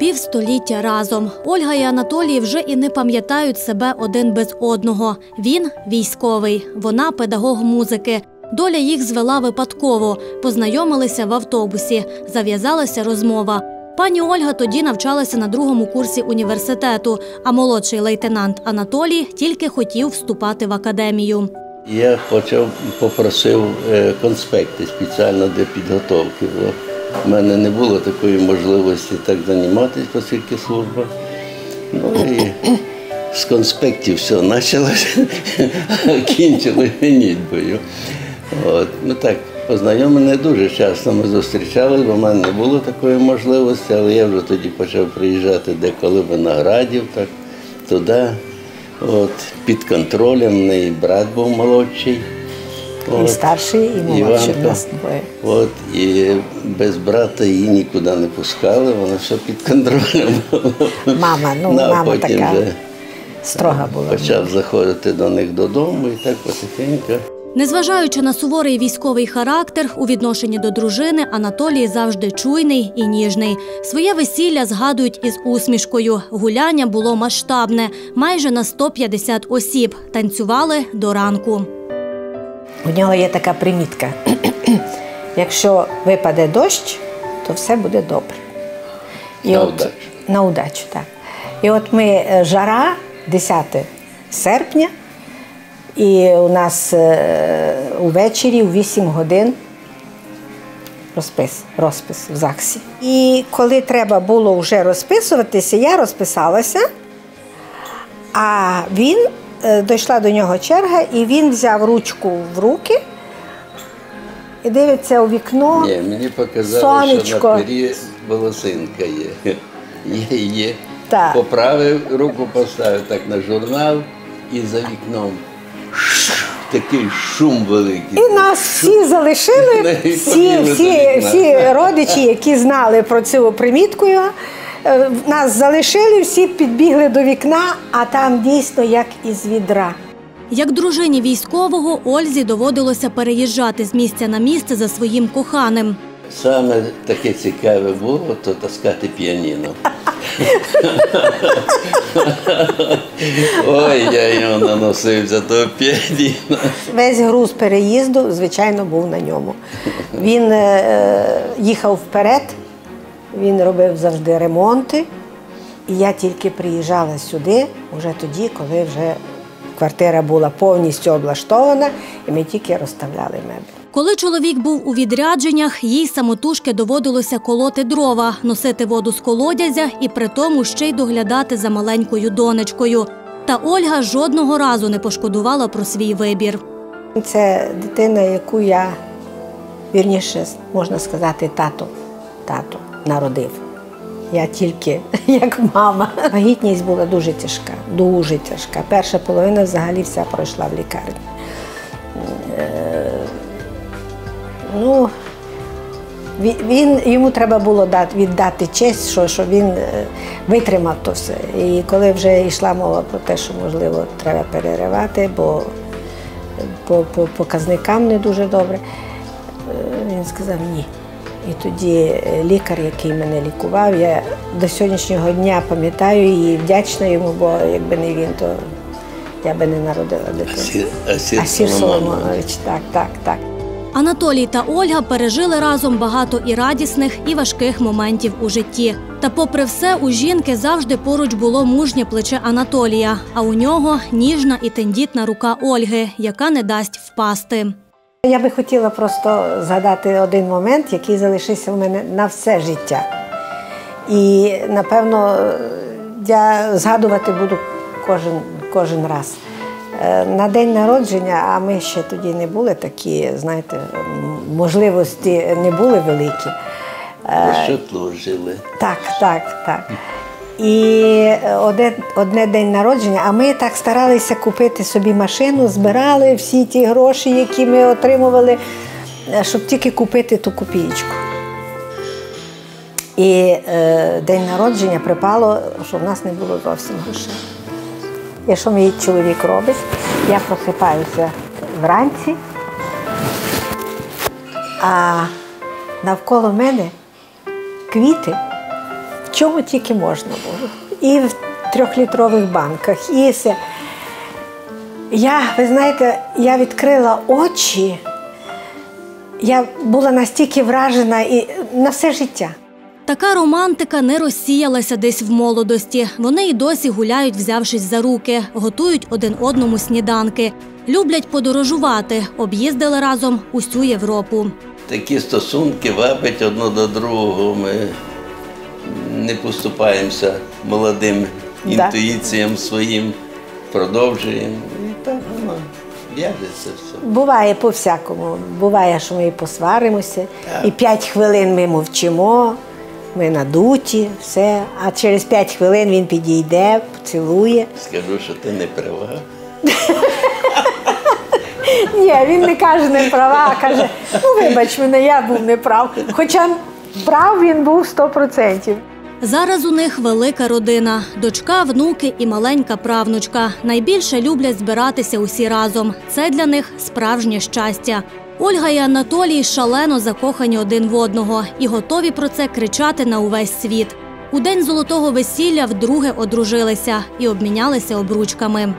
Півстоліття разом. Ольга і Анатолій вже і не пам'ятають себе один без одного. Він військовий, вона педагог музики. Доля їх звела випадково. Познайомилися в автобусі. Зав'язалася розмова. Пані Ольга тоді навчалася на другому курсі університету, а молодший лейтенант Анатолій тільки хотів вступати в академію. Я почав попросив е, конспекти спеціально для підготовки. В мене не було такої можливості так займатися, оскільки служба. Ну і з конспектів все почалося, кінчили генітьбою. От. Ми так познайомі не дуже часто ми зустрічались, бо в мене не було такої можливості, але я вже тоді почав приїжджати деколи виноградів, так, туди. От, під контролем, в брат був молодший. І старший, і молодший Іванко. в нас двоє. От, і без брата її нікуди не пускали, вона все під контролем. Мама, ну, а мама потім така вже Строга була. почав заходити до них додому і так потихеньку. Незважаючи на суворий військовий характер, у відношенні до дружини Анатолій завжди чуйний і ніжний. Своє весілля згадують із усмішкою. Гуляння було масштабне, майже на 150 осіб. Танцювали до ранку. У нього є така примітка. Якщо випаде дощ, то все буде добре. На от, удачу. На удачу, так. І от ми е, жара 10 серпня, і у нас е, увечері у 8 годин розпис, розпис в ЗАГСі. І коли треба було вже розписуватися, я розписалася, а він дійшла до нього черга, і він взяв ручку в руки і дивиться у вікно. Ні, мені показали, що Сонечко. на пері волосинка є. Є, є. Так. Поправив, руку поставив так на журнал і за вікном такий шум великий. І нас всі залишили, всі, всі, всі родичі, які знали про цю примітку, його, е, нас залишили, всі підбігли до вікна, а там дійсно як із відра. Як дружині військового Ользі доводилося переїжджати з місця на місце за своїм коханим. Саме таке цікаве було, то таскати піаніно. Ой, я його наносив за того піаніно. Весь груз переїзду, звичайно, був на ньому. Він е, їхав вперед, він робив завжди ремонти. І я тільки приїжджала сюди, вже тоді, коли вже квартира була повністю облаштована, і ми тільки розставляли меблі. Коли чоловік був у відрядженнях, їй самотужки доводилося колоти дрова, носити воду з колодязя і при тому ще й доглядати за маленькою донечкою. Та Ольга жодного разу не пошкодувала про свій вибір. Це дитина, яку я, вірніше, можна сказати, тато, тато народив. Я тільки як мама. Вагітність була дуже тяжка, дуже тяжка. Перша половина взагалі вся пройшла в лікарні. Е, Ну, він, йому треба було дати, віддати честь, що, що він е, витримав то все. І коли вже йшла мова про те, що можливо треба переривати, бо по показникам не дуже добре, е, він сказав ні. І тоді е, лікар, який мене лікував, я до сьогоднішнього дня пам'ятаю і вдячна йому, бо якби не він, то я би не народила дитину. Асір. Соломонович, так, так, так. Анатолій та Ольга пережили разом багато і радісних, і важких моментів у житті. Та, попри все, у жінки завжди поруч було мужнє плече Анатолія, а у нього ніжна і тендітна рука Ольги, яка не дасть впасти. Я би хотіла просто згадати один момент, який залишився в мене на все життя. І напевно я згадувати буду кожен, кожен раз. Е, На день народження, а ми ще тоді не були такі, знаєте, можливості не були великі. Ви шотлу жили. Так, так, так. І одне, одне день народження, а ми так старалися купити собі машину, збирали всі ті гроші, які ми отримували, е, щоб тільки купити ту копієчку. І е, день народження припало, що в нас не було зовсім грошей. І що мій чоловік робить? Я просипаюся вранці, а навколо мене квіти чому тільки можна було. І в трьохлітрових банках, і все. Я, ви знаєте, я відкрила очі. Я була настільки вражена і на все життя. Така романтика не розсіялася десь в молодості. Вони й досі гуляють, взявшись за руки, готують один одному сніданки, люблять подорожувати, об'їздили разом усю Європу. Такі стосунки вабить одно до другого. Ми не поступаємося молодим інтуїціям своїм, продовжуємо. І так воно в'яжеться все. Буває по-всякому. Буває, що ми і посваримося, і п'ять хвилин ми мовчимо, ми надуті, все. А через п'ять хвилин він підійде, поцілує. Скажу, що ти не права. Ні, він не каже не права, а каже, ну вибач мене, я був неправ. Хоча прав він був 100%. Зараз у них велика родина: дочка, внуки і маленька правнучка. Найбільше люблять збиратися усі разом. Це для них справжнє щастя. Ольга і Анатолій шалено закохані один в одного і готові про це кричати на увесь світ. У день золотого весілля вдруге одружилися і обмінялися обручками.